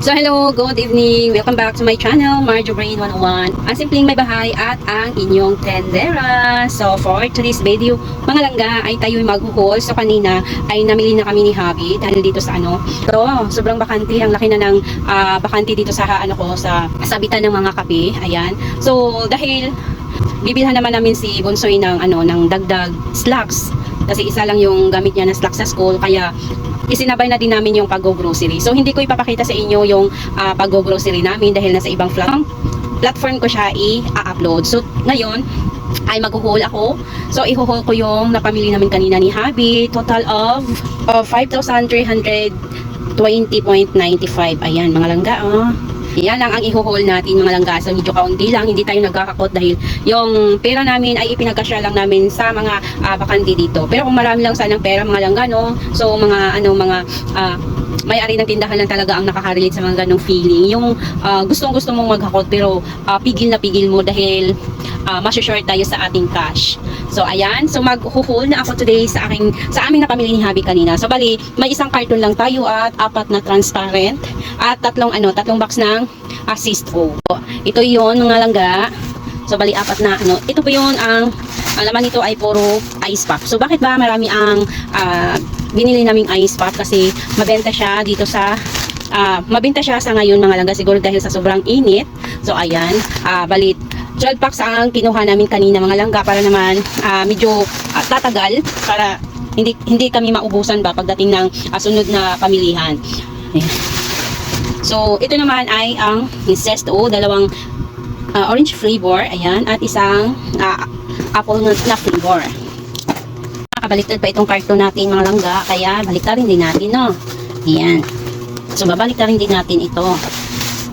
So hello, good evening. Welcome back to my channel, Marjo Brain 101. Ang simpleng may bahay at ang inyong tendera. So for today's video, mga langga ay tayo maghuhol. So kanina ay namili na kami ni Habi dahil dito sa ano. So sobrang bakante, ang laki na ng ah, bakante dito sa ano ko sa sabitan ng mga kape. Ayan. So dahil bibilhan naman namin si Bonsoy ng ano ng dagdag slacks kasi isa lang yung gamit niya na slacks sa school kaya isinabay na din namin yung pag-grocery. So hindi ko ipapakita sa inyo yung uh, pag-grocery namin dahil nasa ibang flat platform ko siya i-upload. So ngayon ay maghuhol ako. So ihuhol ko yung napamili namin kanina ni Habi. Total of, of 5,320.95. Ayan mga langga oh. Yan lang ang ihuhol natin mga langga. So medyo kaunti lang, hindi tayo nagkakakot dahil yung pera namin ay ipinagkasya lang namin sa mga uh, bakante dito. Pero kung marami lang sanang pera mga langga no, so mga ano mga ah, may-ari ng tindahan lang talaga ang nakaka-relate sa mga ganong feeling. Yung ah, gustong-gusto mong maghakot pero ah, pigil na pigil mo dahil uh, short tayo sa ating cash. So ayan, so maghuhul na ako today sa aking sa aming napamili ni Habi kanina. So bali, may isang carton lang tayo at apat na transparent at tatlong ano, tatlong box ng assist ko. Ito 'yon mga langga. So bali apat na ano, ito po 'yon ang ang laman nito ay puro ice pop. So bakit ba marami ang ah, binili naming ice pop kasi mabenta siya dito sa ah, mabenta siya sa ngayon mga langga siguro dahil sa sobrang init. So ayan, ah, balit 12 packs ang kinuha namin kanina mga langga para naman ah, medyo ah, tatagal para hindi hindi kami maubusan ba pagdating ng ah, sunod na pamilihan. So ito naman ay ang Incesto, dalawang ah, orange flavor, ayan, at isang ah, apple na flavor. Nakabaliktad pa itong carton natin mga langga, kaya baliktarin din natin, no? Ayan. So babaliktarin din natin ito.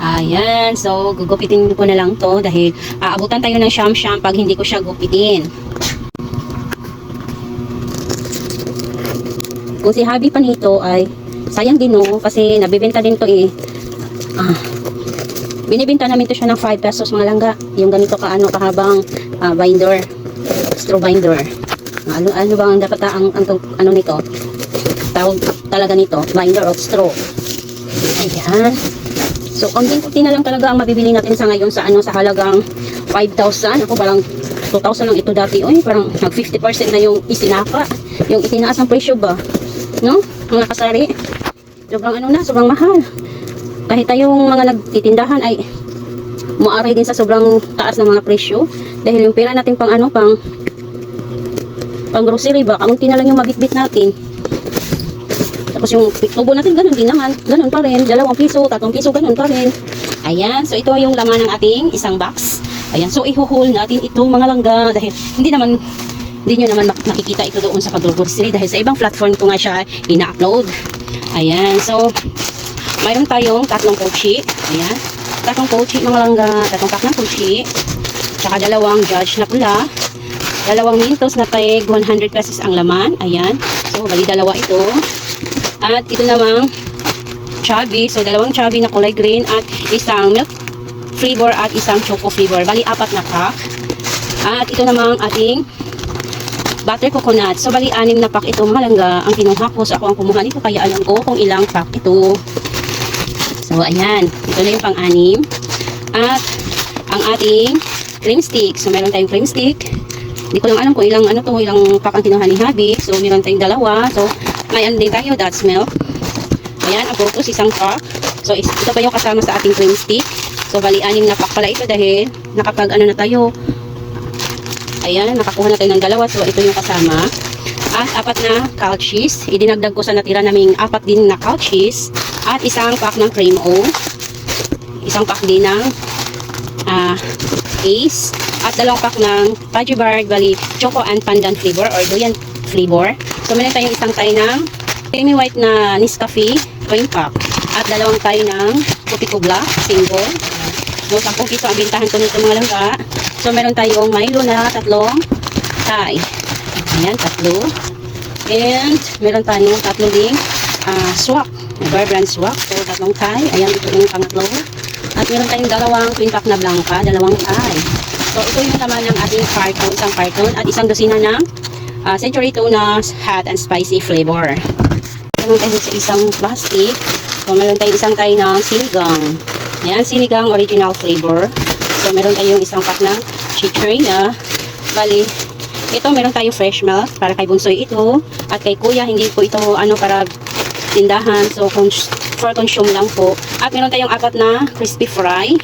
Ayan, so gugupitin ko na lang to dahil aabutan tayo ng sham-sham pag hindi ko siya gupitin. Kung si Habi pa nito ay sayang din no kasi nabibenta din to eh. Ah, binibenta namin to siya ng 5 pesos mga langga. Yung ganito ka ano kahabang ah, binder, straw binder. Ano ano ba ang dapat ang, ang, ano nito? Tawag talaga nito, binder of straw. Ayan. So, konting-kunti na lang talaga ang mabibili natin sa ngayon sa ano sa halagang 5,000. Ako parang 2,000 lang ito dati. Oy, parang nag 50% na yung isinaka. Yung itinaas ang presyo ba? No? Mga kasari. Sobrang ano na, sobrang mahal. Kahit tayong mga nagtitindahan ay muaray din sa sobrang taas ng mga presyo. Dahil yung pera natin pang ano, pang pang grocery ba, kaunti na lang yung mabitbit natin. Tapos yung tubo natin, ganun din naman. Ganun pa rin. Dalawang piso, tatlong piso, ganun pa rin. Ayan. So, ito yung laman ng ating isang box. Ayan. So, ihuhul natin ito mga langga. Dahil hindi naman, hindi nyo naman mak- makikita ito doon sa pag-grocery. Dahil sa ibang platform ko nga siya ina-upload. Ayan. So, mayroon tayong tatlong pochi. Ayan. Tatlong pochi mga langga. Tatlong pack ng pochi. Tsaka dalawang judge na pula. Dalawang mintos na tag 100 pesos ang laman. Ayan. So, bali dalawa ito. At ito namang chubby. So, dalawang chubby na kulay green at isang milk flavor at isang choco flavor. Bali, apat na pack. At ito namang ating butter coconut. So, bali, anim na pack ito mga langga. Ang kinuha ko. So, ako ang kumuha nito. Kaya alam ko kung ilang pack ito. So, ayan. Ito na yung pang-anim. At ang ating cream stick. So, meron tayong cream stick. Hindi ko lang alam kung ilang ano to, ilang pack ang kinuha ni Habi. So, meron tayong dalawa. So, may ano din tayo, that's milk. Ayan, ang purpose, isang pack. So, ito pa yung kasama sa ating cream stick. So, bali, anim na pack pala ito dahil nakapag ano na tayo. Ayan, nakakuha na tayo ng dalawa. So, ito yung kasama. At apat na cow cheese. Idinagdag ko sa natira naming apat din na cow cheese. At isang pack ng cream o. Isang pack din ng ah, ace. At dalawang pack ng Fudgy Bar, bali, choco and pandan flavor or durian flavor. So, meron tayong isang tayo ng creamy white na Nescafe, 20 pack. At dalawang tayo ng Puti Kubla, single. No, 10 piso ang bintahan ko nito mga langga. So, meron tayong Milo na tatlong Thai. Ayan, tatlo. And, meron tayong tatlong ding ah, swak. Bar brand swak. So, tatlong Thai. Ayan, ito yung pangatlo. At meron tayong dalawang twin pack na blanca, dalawang Thai. So, ito yung naman ng ating carton, isang carton, at isang dosina ng uh, Century Tuna hot and spicy flavor. Meron tayo sa isang plastic. So, meron tayong isang tayo ng sinigang. Ayan, sinigang original flavor. So, meron tayong isang pack ng chicharina. Bali, ito meron tayong fresh milk para kay Bunsoy ito. At kay Kuya, hindi po ito ano para tindahan. So, cons- for consume lang po. At meron tayong apat na crispy fry.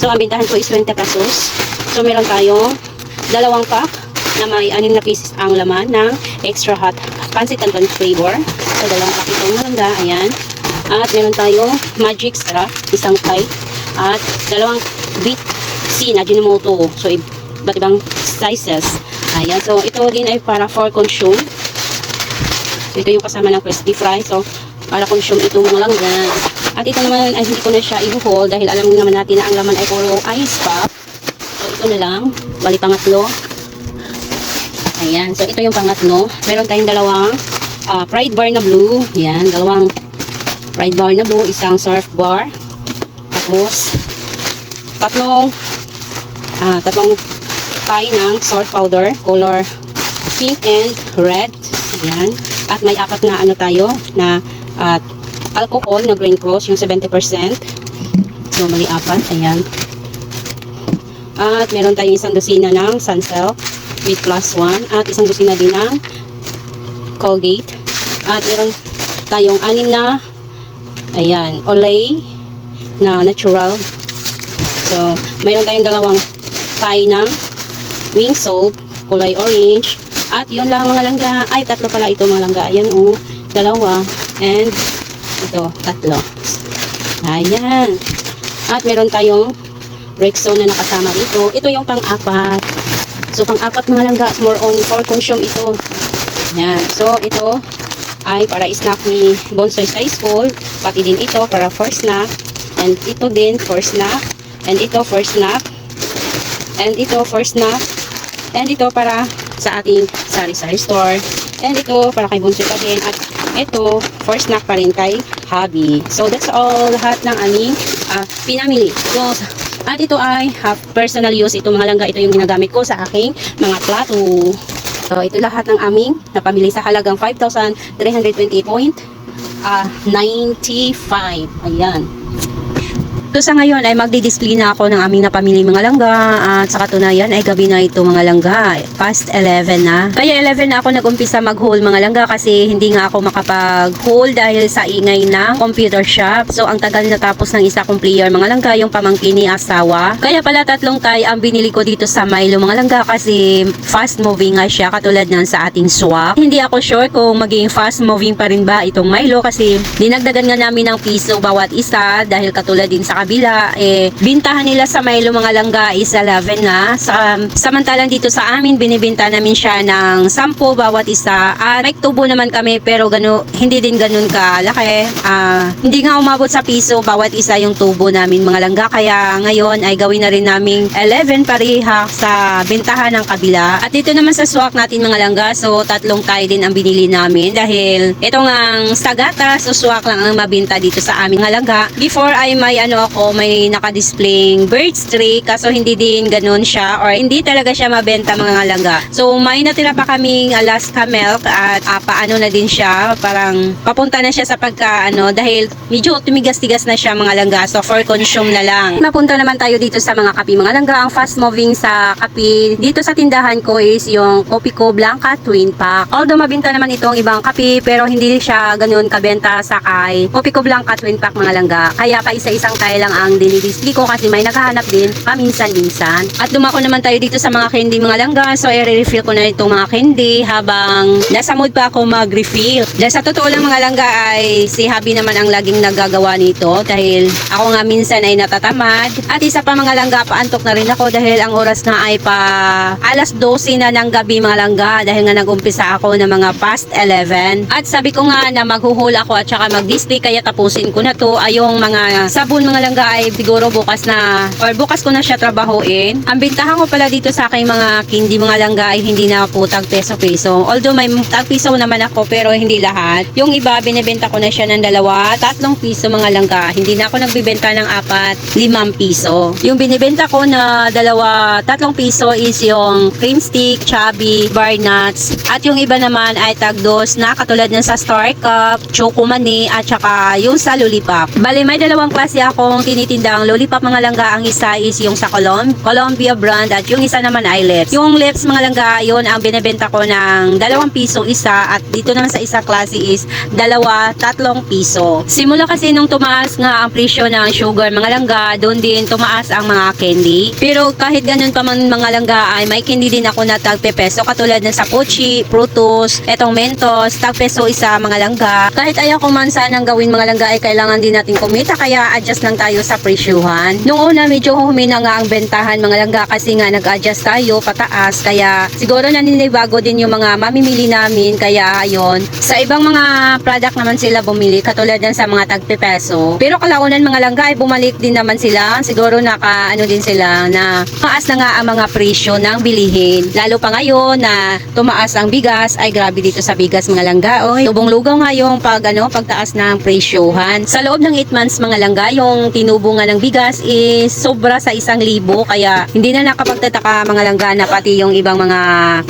So, ang bintahan po is 20 pesos. So, meron tayong dalawang pack na may anim na pieces ang laman ng extra hot pancit canton flavor. So, dalawang pack itong malangga. Ayan. At meron tayong magic syrup, isang type. At dalawang beet C na Jinimoto. So, iba't ibang sizes. Ayan. So, ito din ay para for consume. Ito yung kasama ng crispy fry. So, para consume itong mga langga. At ito naman ay hindi ko na siya i-hold dahil alam naman natin na ang laman ay puro ice pop. So, ito na lang. Bali, pangatlo. Ayan. So, ito yung pangatlo. Meron tayong dalawang ah, fried bar na blue. Ayan. Dalawang fried bar na blue. Isang surf bar. Tapos, tatlong ah, tatlong pie ng salt powder. Color pink and red. Ayan. At may apat na ano tayo na at alcohol na grain cross. Yung 70%. So, mali apat. Ayan. At meron tayong isang dosina ng Suncell with plus 1 at isang dosina din ng Colgate. At meron tayong anin na ayan, Olay na natural. So, meron tayong dalawang pie ng wing salt, kulay orange. At yun lang mga langga. Ay, tatlo pala ito mga langga. Ayan o, dalawa. And ito, tatlo. Ayan. At meron tayong Rexona na nakasama dito. Ito yung pang-apat. So, pang-apat mga langga, more on for consume ito. Yan. So, ito ay para snack ni Bonsoy sa school. Pati din ito para for snack. And ito din for snack. And ito for snack. And ito for snack. And ito para sa ating sari-sari store. And ito para kay Bonsoy pa din. At ito for snack pa rin kay Hubby. So, that's all lahat ng aming ah, pinamili. So, at ito ay half personal use. Ito mga langga, ito yung ginagamit ko sa aking mga plato. So, ito lahat ng aming napamili sa halagang 5,320.95. Ayan. So sa ngayon ay magdi-display na ako ng aming napamili mga langga at sa katunayan ay gabi na ito mga langga. Past 11 na. Kaya 11 na ako nag-umpisa mag-haul mga langga kasi hindi nga ako makapag-haul dahil sa ingay ng computer shop. So ang tagal natapos ng isa kong player mga langga yung pamangkin ni asawa. Kaya pala tatlong tay ang binili ko dito sa Milo mga langga kasi fast moving nga siya katulad ng sa ating swap. Hindi ako sure kung maging fast moving pa rin ba itong Milo kasi dinagdagan nga namin ng piso bawat isa dahil katulad din sa kabila, eh, bintahan nila sa Milo mga langga is 11 na. Sa, samantalang dito sa amin, binibinta namin siya ng 10 bawat isa. At may tubo naman kami pero gano, hindi din ganun kalaki. Ah, hindi nga umabot sa piso bawat isa yung tubo namin mga langga. Kaya ngayon ay gawin na rin namin 11 pareha sa bintahan ng kabila. At dito naman sa swak natin mga langga, so tatlong tayo din ang binili namin dahil ito nga ang sagata, so swak lang ang mabinta dito sa aming mga langga. Before ay may ano ako, may naka-displaying birds tree kaso hindi din ganun siya or hindi talaga siya mabenta mga langga. So may natira pa kaming Alaska milk at ah, paano na din siya, parang papunta na siya sa pagka ano dahil medyo tumigas-tigas na siya mga langga so for consume na lang. Napunta naman tayo dito sa mga kape mga langga. Ang fast moving sa kape dito sa tindahan ko is yung Copico Blanca Twin Pack. Although mabenta naman itong ibang kape pero hindi siya ganun kabenta sa kay Copico Blanca Twin Pack mga langga. Kaya pa isa-isang tayo lang ang dinidisplay ko kasi may naghahanap din paminsan-minsan. At dumako naman tayo dito sa mga candy mga langga. So i-refill ko na itong mga candy habang nasa mood pa ako mag-refill. Dahil sa totoo lang mga langga ay si Habi naman ang laging nagagawa nito dahil ako nga minsan ay natatamad. At isa pa mga langga, paantok na rin ako dahil ang oras na ay pa alas 12 na ng gabi mga langga dahil nga nag-umpisa ako ng mga past 11. At sabi ko nga na maghuhul ako at saka mag-display kaya tapusin ko na to ay yung mga sabon mga langga ay siguro bukas na or bukas ko na siya trabahuin. Ang bintahan ko pala dito sa aking mga candy mga langga ay hindi na po tag peso-peso. Although may tag piso naman ako pero hindi lahat. Yung iba binibenta ko na siya ng dalawa, tatlong piso mga langga. Hindi na ako nagbibenta ng apat, limang piso. Yung binibenta ko na dalawa, tatlong piso is yung cream stick, chubby, bar nuts. At yung iba naman ay tagdos na katulad ng sa Star Cup, Choco Mani, at saka yung sa Lollipop. Bali, may dalawang klase akong tinitindang Lollipop mga langga. Ang isa is yung sa Colom, Columbia brand, at yung isa naman ay Lips. Yung Lips mga langga, yun ang binibenta ko ng dalawang piso isa, at dito naman sa isa klase is dalawa, tatlong piso. Simula kasi nung tumaas nga ang presyo ng sugar mga langga, doon din tumaas ang mga candy. Pero kahit ganun pa man mga langga ay may candy din ako na tagpe peso katulad ng sa Pochi, Frutos, etong Mentos, tag peso isa mga langga. Kahit ayaw ko man sanang gawin mga langga ay kailangan din natin kumita kaya adjust lang tayo sa presyuhan. Noong una medyo humina nga ang bentahan mga langga kasi nga nag-adjust tayo pataas kaya siguro naninibago din yung mga mamimili namin kaya ayon sa ibang mga product naman sila bumili katulad ng sa mga tagpe peso. Pero kalaunan mga langga ay bumalik din naman sila. Siguro naka ano din sila na maas na nga ang mga presyo ng bilihin. Lalo pa ngayon na tumaas ang bigas ay grabe dito sa bigas mga langga. Oy, lubong-lugaw nga yung pag ano pagtaas ng presyohan. Sa loob ng 8 months mga langga yung tinubo nga ng bigas is sobra sa isang libo kaya hindi na nakapagtataka mga langga na pati yung ibang mga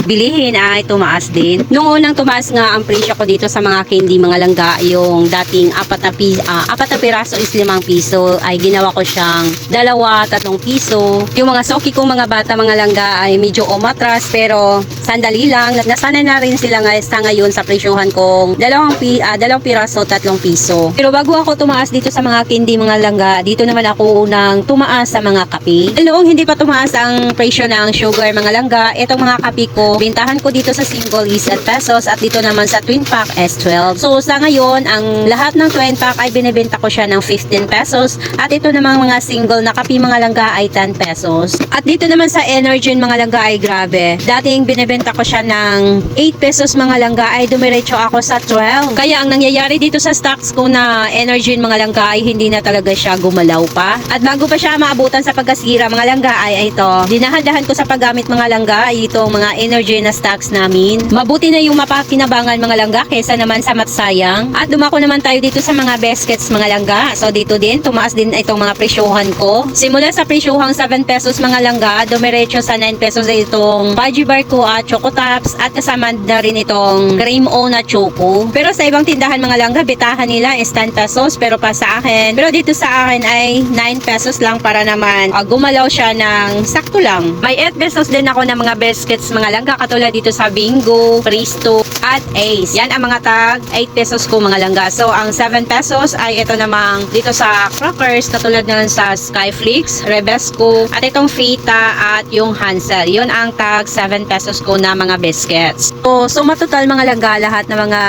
bilihin ay tumaas din. Nung unang tumaas nga ang presyo ko dito sa mga candy mga langga yung dating apat na, pi, ah, apat na piraso is limang piso ay ginawa ko siyang dalawa, tatlong piso. Yung mga soki kong mga bata mga langga ay medyo umatras pero sandali lang. Nasanay na rin sila nga sa ngayon sa presyohan kong dalawang, pi, ah, dalawang piraso, tatlong piso. Pero bago ako tumaas dito sa mga candy mga langga, dito naman ako unang tumaas sa mga kape. Noong hindi pa tumaas ang presyo ng sugar mga langga, itong mga kape ko, bintahan ko dito sa single is at pesos at dito naman sa twin pack S12. So sa ngayon, ang lahat ng twin pack ay binibenta ko siya ng 15 pesos at ito namang mga single na kape mga langga ay 10 pesos. At dito naman sa Energen mga langga ay grabe. Dating binibenta ko siya ng 8 pesos mga langga ay dumiretso ako sa 12. Kaya ang nangyayari dito sa stocks ko na Energen mga langga ay hindi na talaga siya gumalaw pa. At bago pa siya maabutan sa pagkasira mga langga ay ito. Dinahan-dahan ko sa paggamit mga langga ay itong mga Energen na stocks namin. Mabuti na yung mapakinabangan mga langga kesa naman sa matsayang. At dumako naman tayo dito sa mga baskets mga langga. So dito din, tumaas din itong mga presyohan ko. Simula sa presyohang 7 pesos mga langga, dumiretso sa 9 pesos itong Fudgy Bar ko at Choco Tops at kasama na rin itong Cream O na Choco. Pero sa ibang tindahan mga langga, bitahan nila is 10 pesos pero pa sa akin. Pero dito sa akin ay 9 pesos lang para naman ah, gumalaw siya ng sakto lang. May 8 pesos din ako ng mga biscuits mga langga katulad dito sa Bingo, Cristo at Ace. Yan ang mga tag 8 pesos ko mga langga. So ang 7 pesos ay ito namang dito sa crackers katulad na sa Skyflix, Rebesco at itong Fita at yung Hansel. Yun ang tag 7 pesos ko na mga biscuits. So, so matotal mga langga lahat ng mga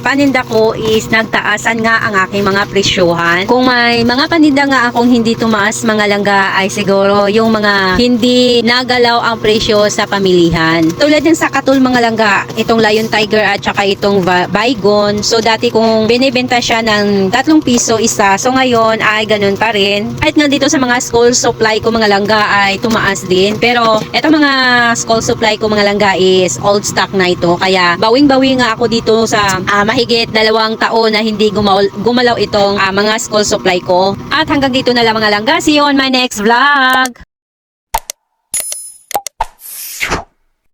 paninda ko is nagtaasan nga ang aking mga presyohan. Kung may mga paninda nga akong hindi tumaas mga langga ay siguro yung mga hindi nagalaw ang presyo sa pamilihan. Tulad ng sa katul mga langga, itong Lion Tiger at saka itong Baygon. So dati kung binibenta siya ng 3 piso isa, so ngayon ay ganun pa rin. Kahit nga dito sa mga school supply ko mga langga ay tumaas din. Pero eto mga school supply ko mga langga is old stock na ito. Kaya bawing-bawi nga ako dito sa ah, mahigit dalawang taon na hindi gumaw- gumalaw itong ah, mga school supply ko. At hanggang dito na lang mga langga. See you on my next vlog!